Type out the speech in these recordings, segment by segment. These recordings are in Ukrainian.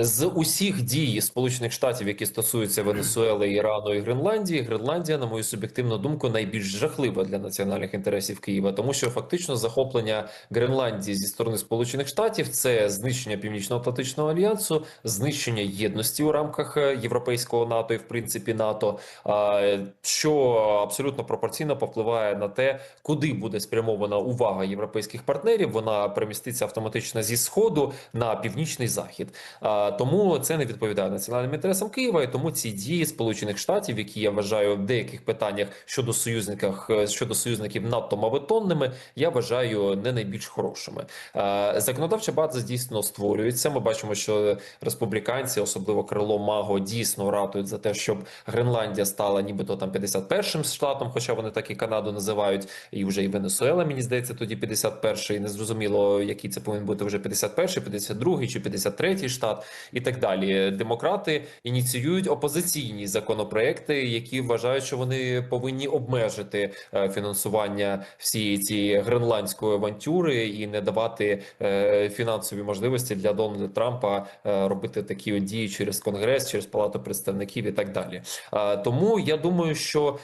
З усіх дій Сполучених Штатів, які стосуються Венесуели, Ірану і Гренландії, Гренландія, на мою суб'єктивну думку, найбільш жахлива для національних інтересів Києва, тому що фактично захоплення Гренландії зі сторони Сполучених Штатів це знищення Північно-Атлантичного альянсу, знищення єдності у рамках е, європейського НАТО і в принципі НАТО, що абсолютно пропорційно повпливає на те, куди буде спрямована увага європейських партнерів. Вона переміститься автоматично зі сходу на північний захід. Тому це не відповідає національним інтересам Києва, і тому ці дії Сполучених Штатів, які я вважаю в деяких питаннях щодо союзників щодо союзників надто мавитонними, я вважаю не найбільш хорошими. Законодавча база дійсно створюється. Ми бачимо, що республіканці, особливо крило Маго, дійсно ратують за те, щоб Гренландія стала нібито там 51-м штатом, хоча вони так і Канаду називають, і вже і Венесуела, мені здається, тоді 51-й. Незрозуміло, який це повинен бути вже 51-й, 52-й чи 53-й штат, і так далі. Демократи ініціюють опозиційні законопроекти, які вважають, що вони повинні обмежити е, фінансування всієї цієї гренландської авантюри і не давати е, фінансові можливості для Дональда Трампа е, робити такі дії через конгрес, через палату представників і так далі. Тому я думаю, що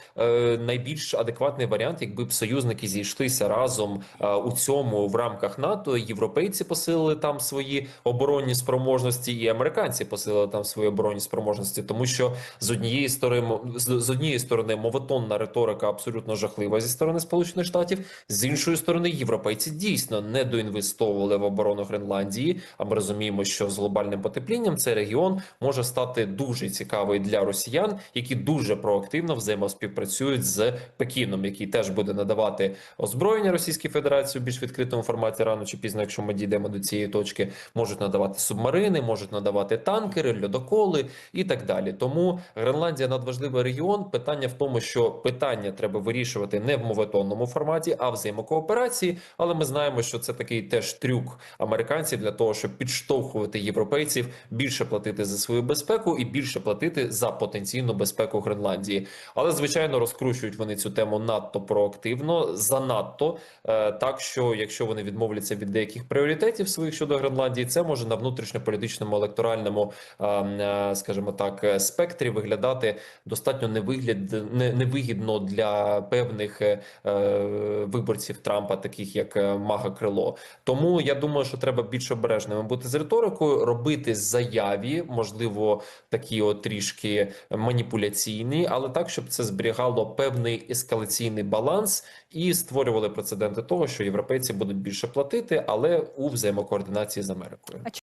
найбільш адекватний варіант, якби б союзники зійшлися разом у цьому в рамках НАТО, європейці посилили там свої оборонні спроможності, і американці посилили там свої оборонні спроможності, тому що з однієї сторони з однієї сторони мовотонна риторика абсолютно жахлива зі сторони Сполучених Штатів, з іншої сторони, європейці дійсно не доінвестовували в оборону Гренландії. А ми розуміємо, що з глобальним потеплінням цей регіон може стати дуже цікавий для росіян, які дуже проактивно взаємоспівпрацюють з Пекіном, який теж буде надавати озброєння Російській Федерації у більш відкритому форматі рано чи пізно, якщо ми дійдемо до цієї точки, можуть надавати субмарини, можуть надавати танкери, льодоколи і так далі. Тому Гренландія надважливий регіон. Питання в тому, що питання треба вирішувати не в моветонному форматі, а в взаємокооперації. Але ми знаємо, що це такий теж трюк американців для того, щоб підштовхувати європейців більше платити за свою безпеку і більше платити за потенційну безпеку Гренландії. Але звичайно розкручують вони цю тему надто проактивно, занадто е, так, що якщо вони відмовляться від деяких пріоритетів своїх щодо Гренландії, це може на внутрішньополітичному електоральному, е, скажімо так, е, спектрі виглядати достатньо невигляд, невигідно для певних е, виборців Трампа, таких як Мага Крило. Тому я думаю, що треба більш обережними бути з риторикою, робити заяві, можливо, такі от трішки маніпуляційні, але так, щоб це зберігало певний ескалаційний баланс і створювали прецеденти того, що європейці будуть більше платити, але у взаємокоординації з Америкою.